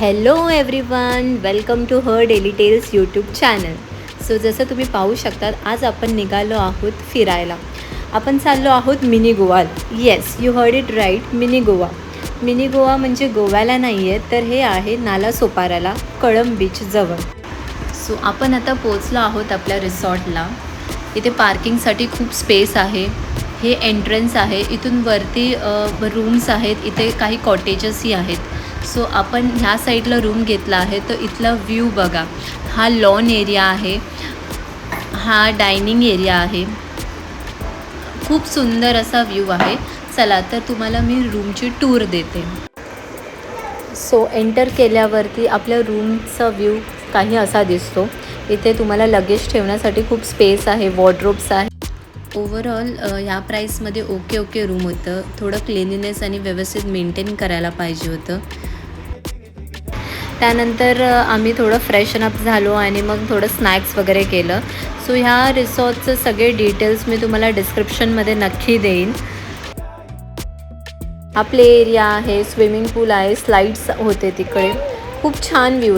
Hello everyone welcome to her daily tales YouTube channel so जसं तुम्ही पाहू शकतात आज आपण निघालो आहोत फिरायला. आपण चाललो आहोत mini Goa. Yes you heard it right mini Goa. Mini Goa म्हणजे गोव्याला नाही आहे तर हे आहे नाला सोपाराला कळम बीच जवळ. सो आपण आता पोचलो आहोत आपल्या रिसॉर्टला. इथे पार्किंगसाठी खूप स्पेस आहे. हे एंट्रन्स आहे. इथून वरती रूम्स आहेत. इथे काही कॉटेजेसही आहेत. सो आपण ह्या साईडला रूम घेतला आहे तर इथला व्ह्यू बघा. हा लॉन एरिया आहे. हा डायनिंग एरिया आहे. खूप सुंदर असा व्ह्यू आहे. चला तर तुम्हाला मी रूमची टूर देते. सो एंटर केल्यावरती आपल्या रूमचा व्ह्यू काही असा दिसतो. इथे तुम्हाला लगेज ठेवण्यासाठी खूप स्पेस आहे वॉर्ड्रोब्स आहे. ओव्हरऑल ह्या प्राईसमध्ये ओके ओके रूम होतं. थोडं क्लिनिनेस आणि व्यवस्थित मेंटेन करायला पाहिजे होतं. त्यानंतर आम्ही थोडं फ्रेशन अप झालो आणि मग थोडं स्नॅक्स वगैरे केलं. सो ह्या रिसॉर्टचं सगळे डिटेल्स मी तुम्हाला डिस्क्रिप्शनमध्ये नक्की देईन. हा प्ले एरिया आहे स्विमिंग पूल आहे स्लाईड्स होते तिकडे. खूप छान व्ह्यू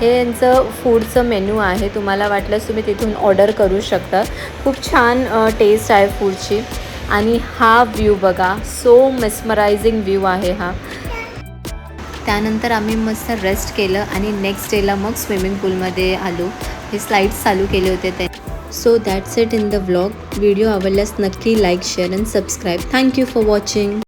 हे यांचं फूडचं मेन्यू आहे. तुम्हाला वाटल्यास तुम्ही तिथून ऑर्डर करू शकता. खूप छान टेस्ट आहे फूडची आणि हा व्ह्यू बघा. सो मेस्मरायझिंग व्ह्यू आहे हा. त्यानंतर आम्ही मस्त रेस्ट केलं आणि नेक्स्ट डेला मग स्विमिंग पूलमध्ये आलो. हे स्लाईड्स चालू केले होते ते. So that's it in the vlog video आवडल्यास नक्की like share and subscribe thank you for watching